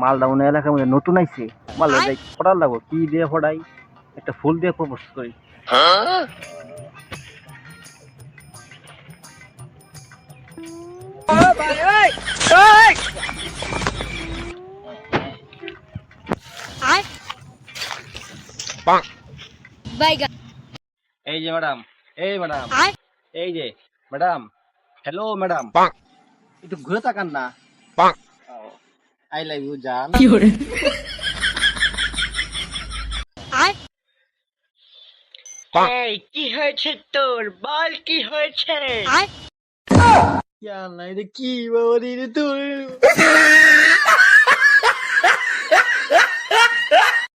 মালদা মনে হয় এলাকার মধ্যে নতুন আইছে। মালদা যাই ফটার লাগবো কি দিয়ে ফটাই একটা ফুল দিয়ে প্রপোজ করি। এই যে ম্যাডাম এই ম্যাডাম এই যে ম্যাডাম হ্যালো ম্যাডাম। একটু ঘুরে তাকান না। আই লাভ ইউ জান কি হয়েছে তোর? বল কি হয়েছে? কি বাবা রে তোর?